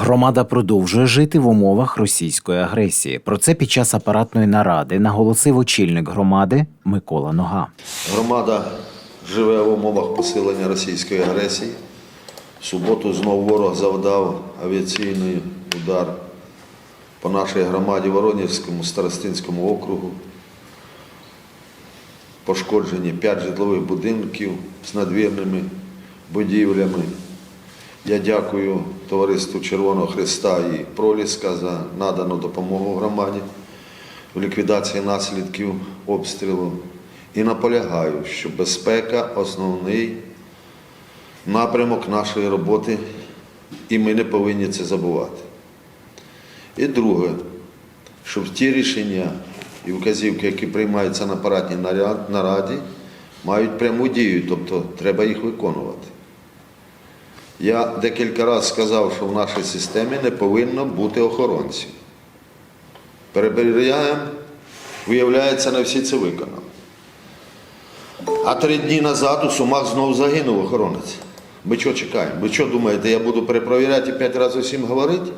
Громада продовжує жити в умовах російської агресії. Про це під час апаратної наради наголосив очільник громади Микола Нога. Громада живе в умовах посилення російської агресії. В суботу знову ворог завдав авіаційний удар по нашій громаді Воронівському старостинському округу. Пошкоджені п'ять житлових будинків з надвірними будівлями. Я дякую товариству Червоного Христа і Проліска за надану допомогу громаді в ліквідації наслідків обстрілу. І наполягаю, що безпека основний напрямок нашої роботи, і ми не повинні це забувати. І друге, щоб ті рішення і вказівки, які приймаються на парадній нараді, мають пряму дію, тобто треба їх виконувати. Я декілька разів сказав, що в нашій системі не повинно бути охоронців. Перевіряємо, виявляється, не всі це виконали. А три дні назад у Сумах знову загинув охоронець. Ми що чекаємо? Ви що думаєте, я буду перепровіряти і п'ять разів всім говорити?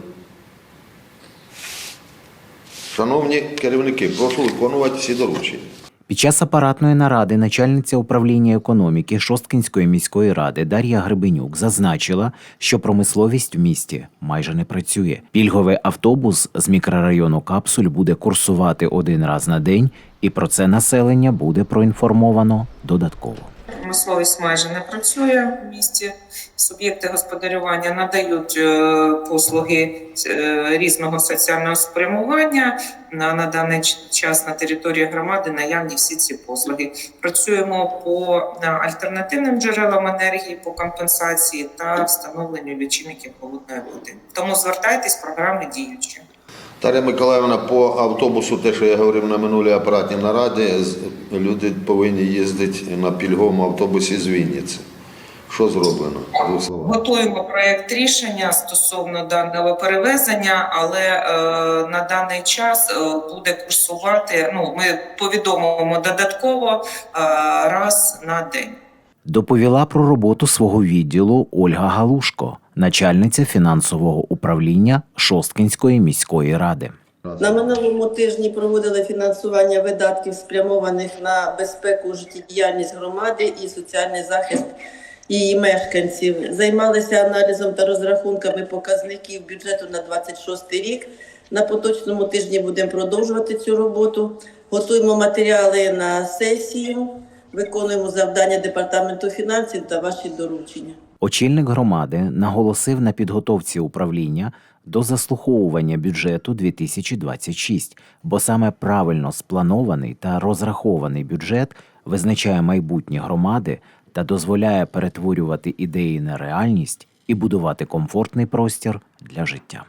Шановні керівники, прошу виконувати всі доручення. Під час апаратної наради начальниця управління економіки Шосткінської міської ради Дар'я Гребенюк зазначила, що промисловість в місті майже не працює. Пільговий автобус з мікрорайону Капсуль буде курсувати один раз на день, і про це населення буде проінформовано додатково. Промисловість майже не працює в місті. Суб'єкти господарювання надають е, послуги е, різного соціального спрямування. На, на даний час на території громади наявні всі ці послуги. Працюємо по е, альтернативним джерелам енергії, по компенсації та встановленню лічильників холодної води. Тому звертайтесь, програми діючі. Таря Миколаївна, по автобусу, те, що я говорив на минулій апаратній нараді, люди повинні їздити на пільговому автобусі з Вінниці. Що зроблено? Готуємо проєкт рішення стосовно даного перевезення, але е, на даний час е, буде курсувати. Ну, ми повідомимо додатково е, раз на день. Доповіла про роботу свого відділу Ольга Галушко, начальниця фінансового управління Шосткінської міської ради. На минулому тижні проводили фінансування видатків, спрямованих на безпеку, життєдіяльність громади і соціальний захист її мешканців. Займалися аналізом та розрахунками показників бюджету на 26 рік. На поточному тижні будемо продовжувати цю роботу. Готуємо матеріали на сесію, виконуємо завдання департаменту фінансів та ваші доручення. Очільник громади наголосив на підготовці управління до заслуховування бюджету 2026, бо саме правильно спланований та розрахований бюджет визначає майбутнє громади та дозволяє перетворювати ідеї на реальність і будувати комфортний простір для життя.